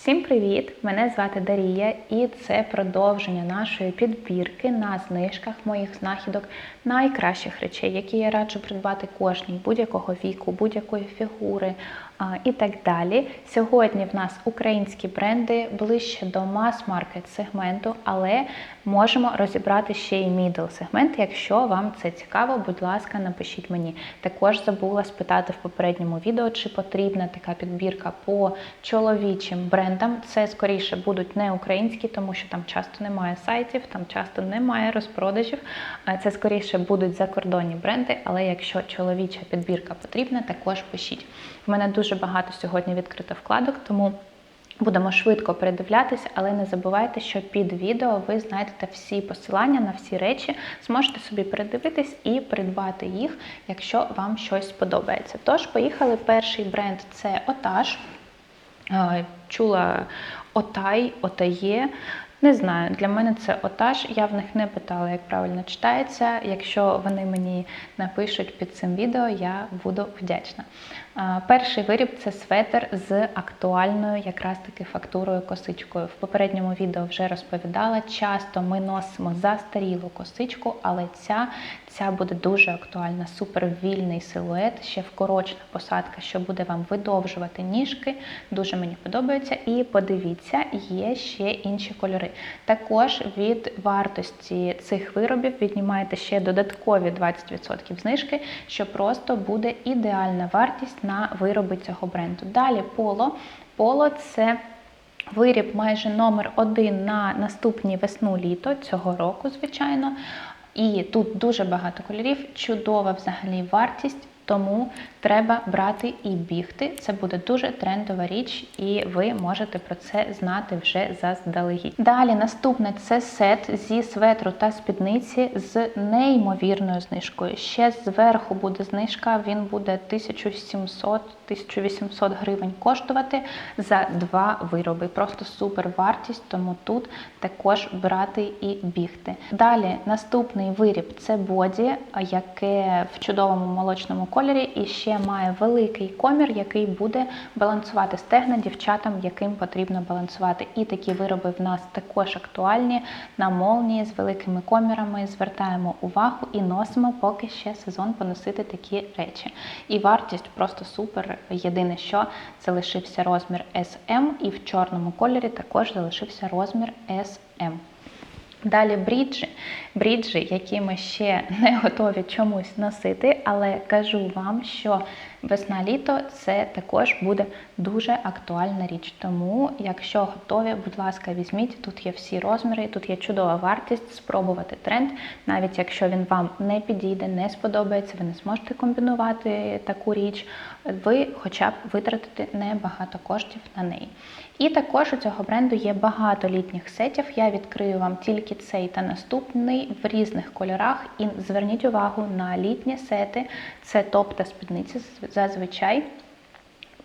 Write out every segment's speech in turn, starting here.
Всім привіт! Мене звати Дарія, і це продовження нашої підбірки на знижках моїх знахідок найкращих речей, які я раджу придбати кожній будь-якого віку, будь-якої фігури і так далі. Сьогодні в нас українські бренди ближче до мас-маркет сегменту, але можемо розібрати ще й мідл сегмент. Якщо вам це цікаво, будь ласка, напишіть мені. Також забула спитати в попередньому відео, чи потрібна така підбірка по чоловічим брендам. Це скоріше будуть не українські, тому що там часто немає сайтів, там часто немає розпродажів. Це скоріше будуть закордонні бренди, але якщо чоловіча підбірка потрібна, також пишіть. В мене дуже багато сьогодні відкрито вкладок, тому. Будемо швидко передивлятися, але не забувайте, що під відео ви знайдете всі посилання на всі речі, зможете собі передивитись і придбати їх, якщо вам щось сподобається. Тож, поїхали. Перший бренд це Отаж. Е, Чула Отай, Отає. Не знаю, для мене це отаж. Я в них не питала, як правильно читається. Якщо вони мені напишуть під цим відео, я буду вдячна. Перший виріб це светр з актуальною якраз таки фактурою косичкою. В попередньому відео вже розповідала. Часто ми носимо застарілу косичку, але ця, ця буде дуже актуальна, супер вільний силует, ще вкорочена посадка, що буде вам видовжувати ніжки. Дуже мені подобається. І подивіться, є ще інші кольори. Також від вартості цих виробів віднімаєте ще додаткові 20% знижки, що просто буде ідеальна вартість на вироби цього бренду. Далі поло. Поло це. Виріб майже номер один на наступні весну-літо цього року, звичайно. І тут дуже багато кольорів, чудова взагалі вартість. Тому треба брати і бігти. Це буде дуже трендова річ, і ви можете про це знати вже заздалегідь. Далі наступне це сет зі светру та спідниці з неймовірною знижкою. Ще зверху буде знижка, він буде 1700-1800 гривень коштувати за два вироби. Просто супер вартість, тому тут також брати і бігти. Далі наступний виріб це боді, яке в чудовому молочному кольорі і ще має великий комір, який буде балансувати стегна дівчатам, яким потрібно балансувати. І такі вироби в нас також актуальні на молнії з великими комірами. Звертаємо увагу і носимо, поки ще сезон поносити такі речі. І вартість просто супер. Єдине, що залишився розмір SM, і в чорному кольорі також залишився розмір SM. Далі бріджі, бріджі, які ми ще не готові чомусь носити, але кажу вам, що весна-літо це також буде дуже актуальна річ. Тому, якщо готові, будь ласка, візьміть. Тут є всі розміри, тут є чудова вартість спробувати тренд. Навіть якщо він вам не підійде, не сподобається, ви не зможете комбінувати таку річ, ви хоча б витратите небагато коштів на неї. І також у цього бренду є багато літніх сетів. Я відкрию вам тільки цей та наступний в різних кольорах. І зверніть увагу на літні сети. Це топ та спідниці зазвичай.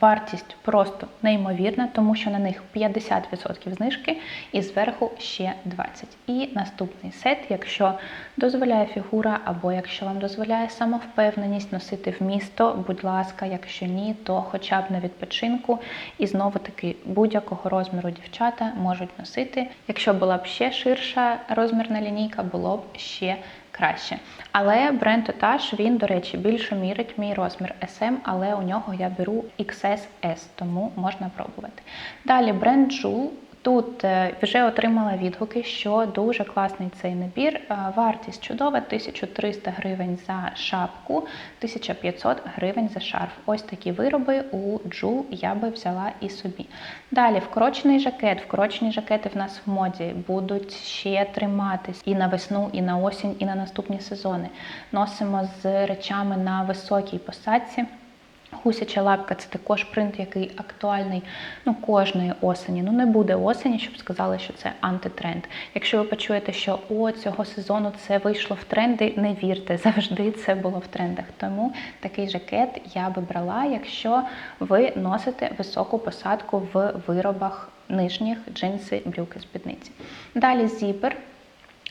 Вартість просто неймовірна, тому що на них 50% знижки і зверху ще 20%. І наступний сет, якщо дозволяє фігура, або якщо вам дозволяє самовпевненість носити в місто, будь ласка, якщо ні, то хоча б на відпочинку. І знову таки будь-якого розміру дівчата можуть носити. Якщо була б ще ширша розмірна лінійка, було б ще краще. Але бренд Отаж, він, до речі, більше мірить мій розмір SM, але у нього я беру XSS, тому можна пробувати. Далі бренд Joule. Тут е, вже отримала відгуки, що дуже класний цей набір. Е, Вартість чудова, 1300 гривень за шапку, 1500 гривень за шарф. Ось такі вироби у Джул я би взяла і собі. Далі вкорочений жакет. Вкорочені жакети в нас в моді будуть ще триматись і на весну, і на осінь, і на наступні сезони. Носимо з речами на високій посадці. Гусяча лапка це також принт, який актуальний ну, кожної осені. Ну не буде осені, щоб сказали, що це антитренд. Якщо ви почуєте, що о цього сезону це вийшло в тренди, не вірте, завжди це було в трендах. Тому такий жакет я би брала, якщо ви носите високу посадку в виробах нижніх джинси, брюки, спідниці. Далі зіпер.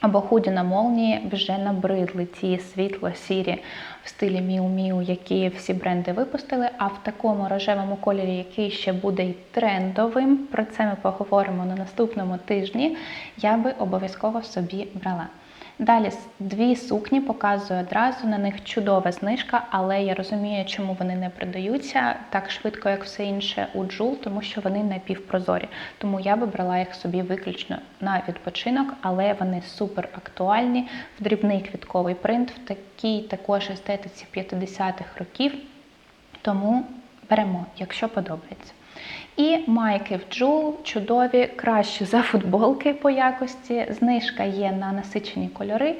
Або худі на молнії вже набридли ті світло-сірі в стилі Міу Міу, які всі бренди випустили. А в такому рожевому кольорі, який ще буде й трендовим, про це ми поговоримо на наступному тижні. Я би обов'язково собі брала. Далі дві сукні показую одразу. На них чудова знижка, але я розумію, чому вони не продаються так швидко, як все інше у Джул, тому що вони напівпрозорі. Тому я би брала їх собі виключно на відпочинок, але вони супер актуальні в дрібний квітковий принт, в такій також естетиці 50-х років. Тому беремо, якщо подобається. І майки в Джул чудові, кращі за футболки по якості. Знижка є на насичені кольори,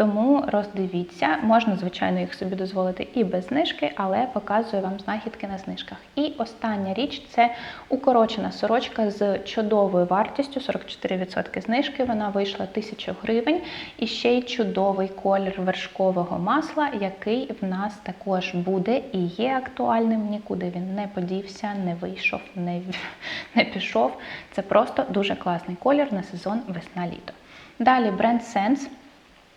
тому роздивіться. Можна, звичайно, їх собі дозволити і без знижки, але показую вам знахідки на знижках. І остання річ це укорочена сорочка з чудовою вартістю 44% знижки. Вона вийшла 1000 гривень. І ще й чудовий колір вершкового масла, який в нас також буде і є актуальним. Нікуди він не подівся, не вийшов, не, не пішов. Це просто дуже класний колір на сезон весна-літо. Далі бренд Sense.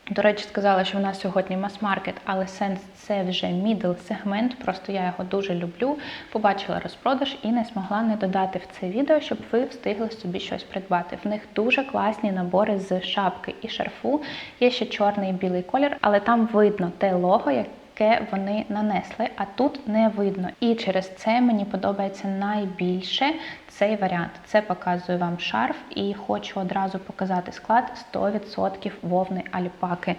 До речі, сказала, що в нас сьогодні мас-маркет, але сенс це вже мідл сегмент, просто я його дуже люблю. Побачила розпродаж і не змогла не додати в це відео, щоб ви встигли собі щось придбати. В них дуже класні набори з шапки і шарфу. Є ще чорний і білий колір, але там видно те лого, яке вони нанесли, а тут не видно. І через це мені подобається найбільше цей варіант. Це показую вам шарф і хочу одразу показати склад 100% вовни альпаки.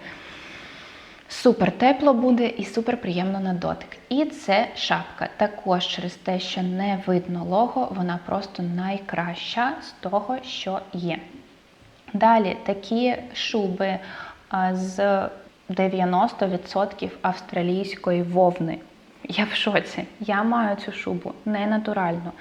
Супер тепло буде і супер приємно на дотик. І це шапка. Також через те, що не видно лого, вона просто найкраща з того, що є. Далі такі шуби з 90% австралійської вовни. Я в шоці. Я маю цю шубу не натуральну.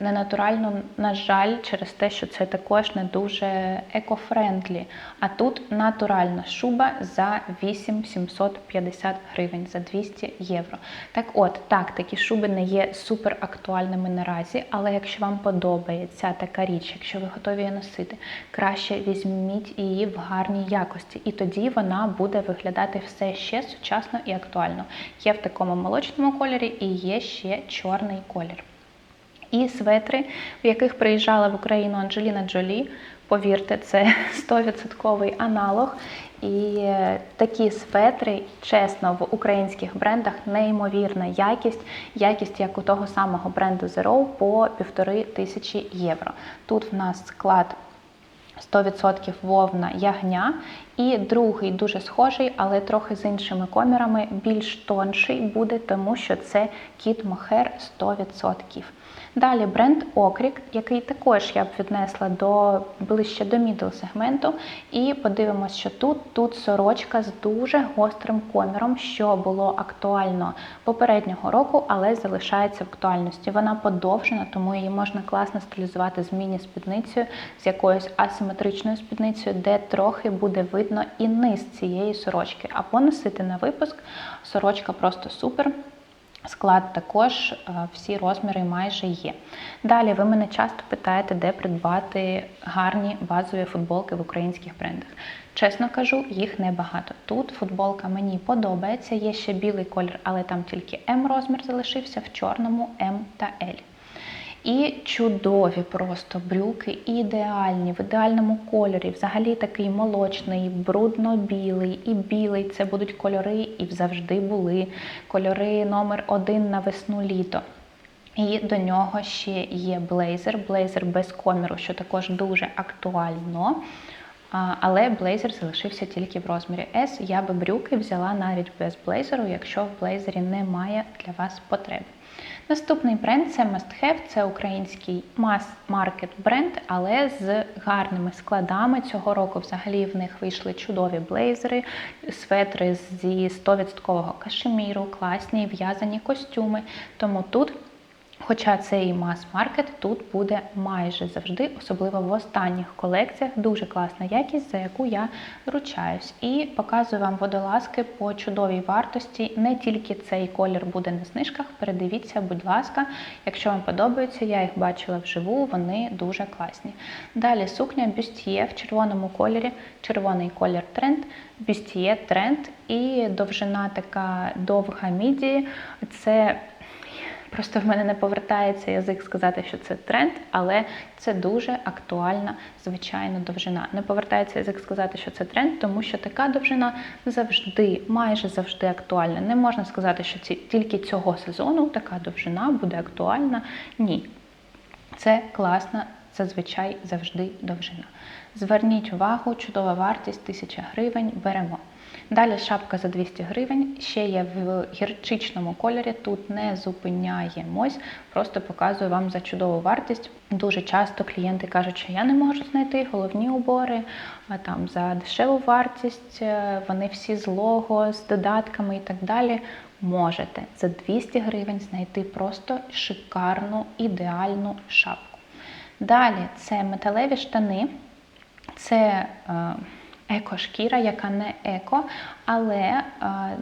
Не натурально, на жаль, через те, що це також не дуже екофрендлі. А тут натуральна шуба за 8750 гривень, за 200 євро. Так от, так, такі шуби не є супер актуальними наразі, але якщо вам подобається така річ, якщо ви готові її носити, краще візьміть її в гарній якості, і тоді вона буде виглядати все ще сучасно і актуально. Є в такому молочному кольорі і є ще чорний колір. І светри, в яких приїжджала в Україну Анджеліна Джолі. Повірте, це 100% аналог. І е, такі светри, чесно, в українських брендах неймовірна якість, якість як у того самого бренду Zero по півтори тисячі євро. Тут в нас склад 100% вовна ягня. І другий дуже схожий, але трохи з іншими комірами, більш тонший буде, тому що це кіт Мохер 100%. Далі бренд Окрік, який також я б віднесла до ближче до мідл сегменту. І подивимось, що тут тут сорочка з дуже гострим коміром, що було актуально попереднього року, але залишається в актуальності. Вона подовжена, тому її можна класно стилізувати з міні-спідницею, з якоюсь асиметричною спідницею, де трохи буде видно і низ цієї сорочки. Або носити на випуск. Сорочка просто супер. Склад також, е, всі розміри майже є. Далі ви мене часто питаєте, де придбати гарні базові футболки в українських брендах. Чесно кажу, їх небагато. Тут футболка мені подобається, є ще білий колір, але там тільки М розмір залишився, в чорному М та L. І чудові просто брюки, ідеальні, в ідеальному кольорі. Взагалі такий молочний, брудно-білий і білий. Це будуть кольори, і завжди були кольори номер один на весну-літо. І до нього ще є блейзер, блейзер без коміру, що також дуже актуально. Але блейзер залишився тільки в розмірі S. Я би брюки взяла навіть без блейзеру, якщо в блейзері немає для вас потреби. Наступний бренд це Must Have, це український мас-маркет бренд, але з гарними складами. Цього року взагалі в них вийшли чудові блейзери, светри зі 100% кашеміру, класні в'язані костюми. Тому тут Хоча це і мас-маркет, тут буде майже завжди, особливо в останніх колекціях, дуже класна якість, за яку я ручаюсь. І показую вам водолазки по чудовій вартості. Не тільки цей колір буде на знижках. Передивіться, будь ласка, якщо вам подобаються, я їх бачила вживу, вони дуже класні. Далі сукня бюстіє в червоному кольорі, червоний колір тренд, бюстіє тренд і довжина така довга міді. Це Просто в мене не повертається язик сказати, що це тренд, але це дуже актуальна, звичайно, довжина. Не повертається язик сказати, що це тренд, тому що така довжина завжди, майже завжди актуальна. Не можна сказати, що ці, тільки цього сезону така довжина буде актуальна. Ні. Це класна, зазвичай завжди довжина. Зверніть увагу, чудова вартість 1000 гривень беремо. Далі шапка за 200 гривень, ще є в гірчичному кольорі. Тут не зупиняємось, просто показую вам за чудову вартість. Дуже часто клієнти кажуть, що я не можу знайти головні убори, а там за дешеву вартість, е, вони всі з лого, з додатками і так далі. Можете за 200 гривень знайти просто шикарну, ідеальну шапку. Далі це металеві штани, це. Е, екошкіра, яка не еко, але е,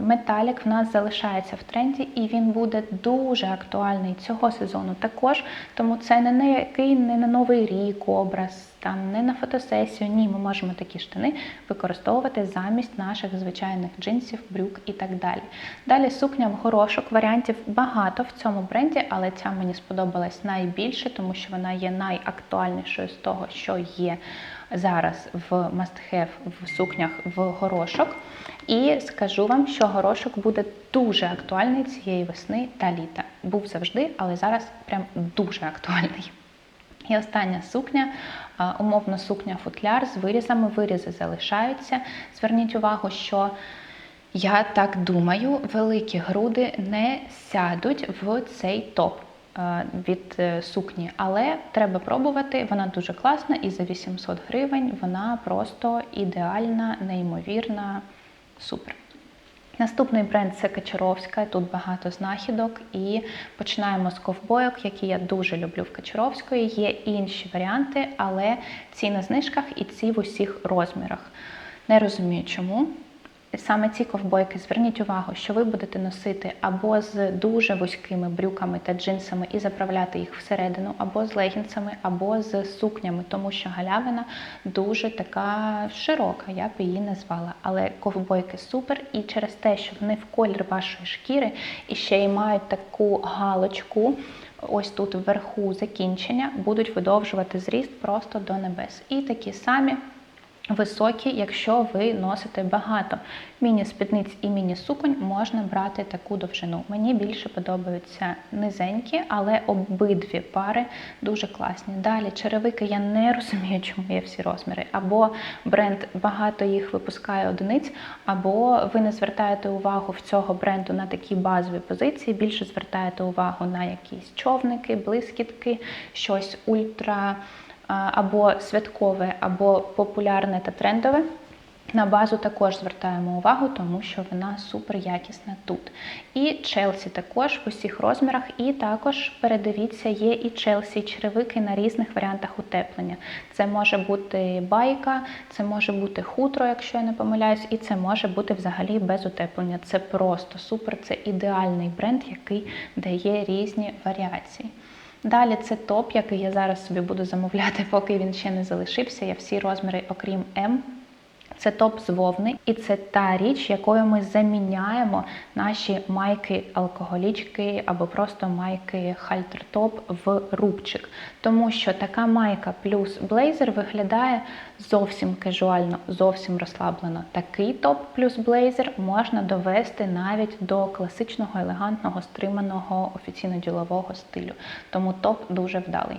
металік в нас залишається в тренді і він буде дуже актуальний цього сезону також. Тому це не який не на новий рік образ, там не на фотосесію. Ні, ми можемо такі штани використовувати замість наших звичайних джинсів, брюк і так далі. Далі сукня в горошок. Варіантів багато в цьому бренді, але ця мені сподобалась найбільше, тому що вона є найактуальнішою з того, що є зараз в must-have в сукнях в горошок. І скажу вам, що горошок буде дуже актуальний цієї весни та літа. Був завжди, але зараз прям дуже актуальний. І остання сукня, умовно сукня футляр з вирізами. Вирізи залишаються. Зверніть увагу, що я так думаю, великі груди не сядуть в цей топ. Е, від е, сукні, але треба пробувати. Вона дуже класна і за 800 гривень вона просто ідеальна, неймовірна, супер. Наступний бренд це Качаровська, тут багато знахідок, і починаємо з ковбойок, які я дуже люблю в Качаровської. Є інші варіанти, але ці на знижках і ці в усіх розмірах. Не розумію чому. Саме ці ковбойки, зверніть увагу, що ви будете носити або з дуже вузькими брюками та джинсами і заправляти їх всередину, або з легінсами, або з сукнями, тому що галявина дуже така широка, я б її назвала. Але ковбойки супер, і через те, що вони в колір вашої шкіри і ще й мають таку галочку. Ось тут вверху закінчення будуть видовжувати зріст просто до небес. І такі самі Високі, якщо ви носите багато міні-спідниць і міні-суконь, можна брати таку довжину. Мені більше подобаються низенькі, але обидві пари дуже класні. Далі черевики я не розумію, чому є всі розміри. Або бренд багато їх випускає одиниць, або ви не звертаєте увагу в цього бренду на такі базові позиції, більше звертаєте увагу на якісь човники, блискітки, щось ультра або святкове, або популярне та трендове. На базу також звертаємо увагу, тому що вона супер якісна тут. І Челсі також в усіх розмірах, і також передивіться, є і Челсі черевики на різних варіантах утеплення. Це може бути байка, це може бути хутро, якщо я не помиляюсь, і це може бути взагалі без утеплення. Це просто супер, це ідеальний бренд, який дає різні варіації. Далі це топ, який я зараз собі буду замовляти, поки він ще не залишився. Я всі розміри, окрім М. Це топ з вовни, і це та річ, якою ми заміняємо наші майки-алкоголічки або просто майки хальтер-топ в рубчик. Тому що така майка плюс блейзер виглядає зовсім кежуально, зовсім розслаблено. Такий топ плюс блейзер можна довести навіть до класичного, елегантного, стриманого офіційно-ділового стилю. Тому топ дуже вдалий.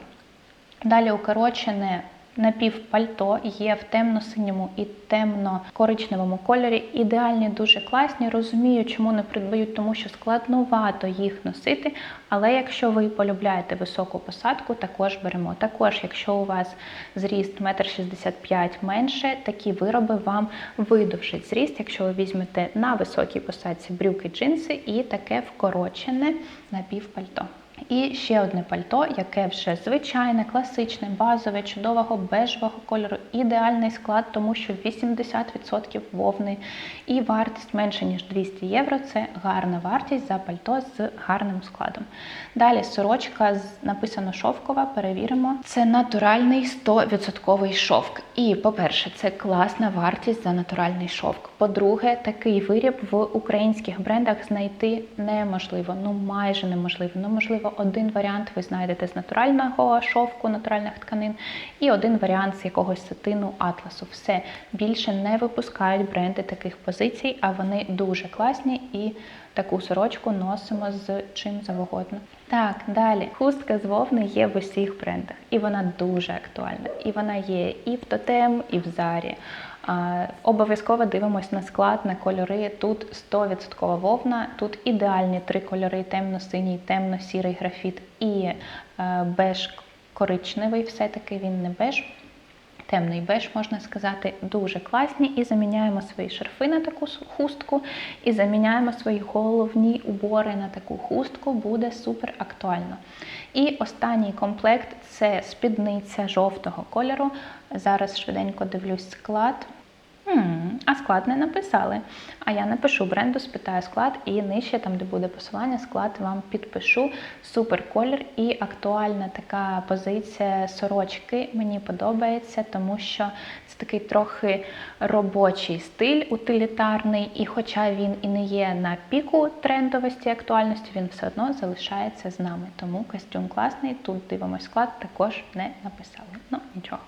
Далі укорочене напівпальто є в темно-синьому і темно-коричневому кольорі. Ідеальні, дуже класні. Розумію, чому не придбають, тому що складновато їх носити. Але якщо ви полюбляєте високу посадку, також беремо. Також, якщо у вас зріст 1,65 м менше, такі вироби вам видовжить зріст, якщо ви візьмете на високій посадці брюки, джинси і таке вкорочене напівпальто. І ще одне пальто, яке вже звичайне, класичне, базове, чудового бежевого кольору, ідеальний склад, тому що 80% вовни і вартість менше ніж 200 євро. Це гарна вартість за пальто з гарним складом. Далі сорочка написано шовкова. Перевіримо. Це натуральний 100% шовк. І, по-перше, це класна вартість за натуральний шовк. По-друге, такий виріб в українських брендах знайти неможливо, ну майже неможливо. Ну, можливо, один варіант ви знайдете з натурального шовку, натуральних тканин, і один варіант з якогось сатину атласу. Все більше не випускають бренди таких позицій, а вони дуже класні і таку сорочку носимо з чим завгодно. Так, далі хустка з вовни є в усіх брендах, і вона дуже актуальна. І вона є і в тотем, і в зарі. Обов'язково дивимось на склад, на кольори. Тут 100% вовна, тут ідеальні три кольори: темно-синій, темно-сірий графіт і е, беж коричневий. Все-таки він не беж. Темний беж, можна сказати, дуже класні. І заміняємо свої шарфи на таку хустку, і заміняємо свої головні убори на таку хустку, буде супер актуально. І останній комплект це спідниця жовтого кольору. Зараз швиденько дивлюсь склад. Хм, а склад не написали. А я напишу бренду, спитаю склад, і нижче, там, де буде посилання, склад вам підпишу. Супер колір і актуальна така позиція сорочки. Мені подобається, тому що це такий трохи робочий стиль, утилітарний, і хоча він і не є на піку трендовості актуальності, він все одно залишається з нами. Тому костюм класний. Тут дивимось склад, також не написали. Ну, нічого.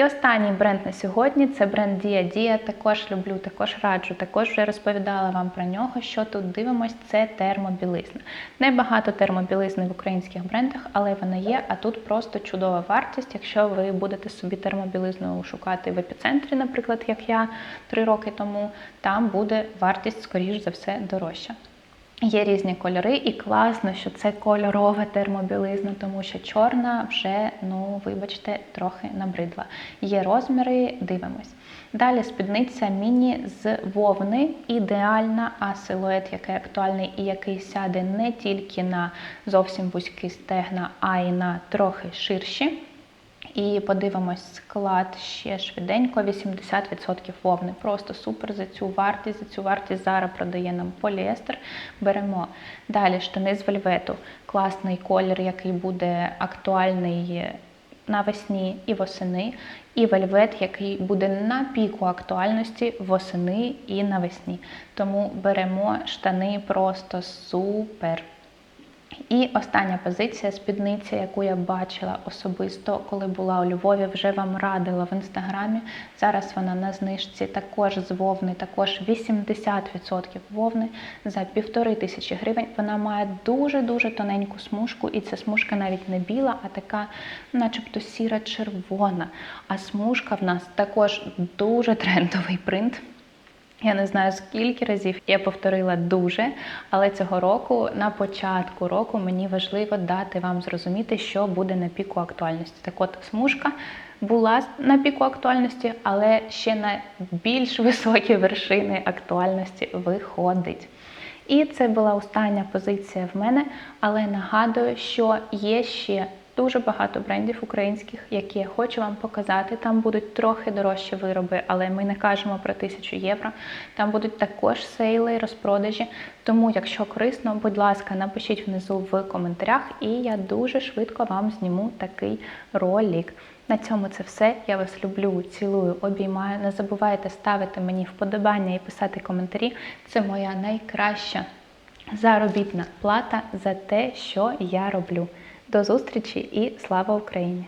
І останній бренд на сьогодні це бренд Dia Dia. Також люблю, також раджу, також вже розповідала вам про нього. Що тут дивимось, це термобілизна. Небагато термобілизни в українських брендах, але вона є. А тут просто чудова вартість. Якщо ви будете собі термобілизну шукати в епіцентрі, наприклад, як я три роки тому, там буде вартість, скоріш за все, дорожча. Є різні кольори, і класно, що це кольорова термобілизна, тому що чорна вже, ну, вибачте, трохи набридла. Є розміри, дивимось. Далі спідниця міні з вовни, ідеальна, а силует, який актуальний і який сяде не тільки на зовсім вузькі стегна, а й на трохи ширші. І подивимось склад ще швиденько, 80% вовни. Просто супер за цю вартість. За цю вартість зараз продає нам поліестер. Беремо далі штани з вельвету. Класний колір, який буде актуальний навесні і восени. І вельвет, який буде на піку актуальності восени і навесні. Тому беремо штани просто супер. І остання позиція спідниця, яку я бачила особисто, коли була у Львові, вже вам радила в інстаграмі. Зараз вона на знижці також з вовни, також 80% вовни за півтори тисячі гривень. Вона має дуже-дуже тоненьку смужку, і ця смужка навіть не біла, а така, начебто сіра-червона. А смужка в нас також дуже трендовий принт. Я не знаю скільки разів я повторила дуже, але цього року, на початку року, мені важливо дати вам зрозуміти, що буде на піку актуальності. Так от смужка була на піку актуальності, але ще на більш високі вершини актуальності виходить. І це була остання позиція в мене, але нагадую, що є ще Дуже багато брендів українських, які я хочу вам показати. Там будуть трохи дорожчі вироби, але ми не кажемо про тисячу євро. Там будуть також сейли, розпродажі. Тому, якщо корисно, будь ласка, напишіть внизу в коментарях, і я дуже швидко вам зніму такий ролик. На цьому це все. Я вас люблю, цілую, обіймаю. Не забувайте ставити мені вподобання і писати коментарі. Це моя найкраща заробітна плата за те, що я роблю. До зустрічі і слава Україні!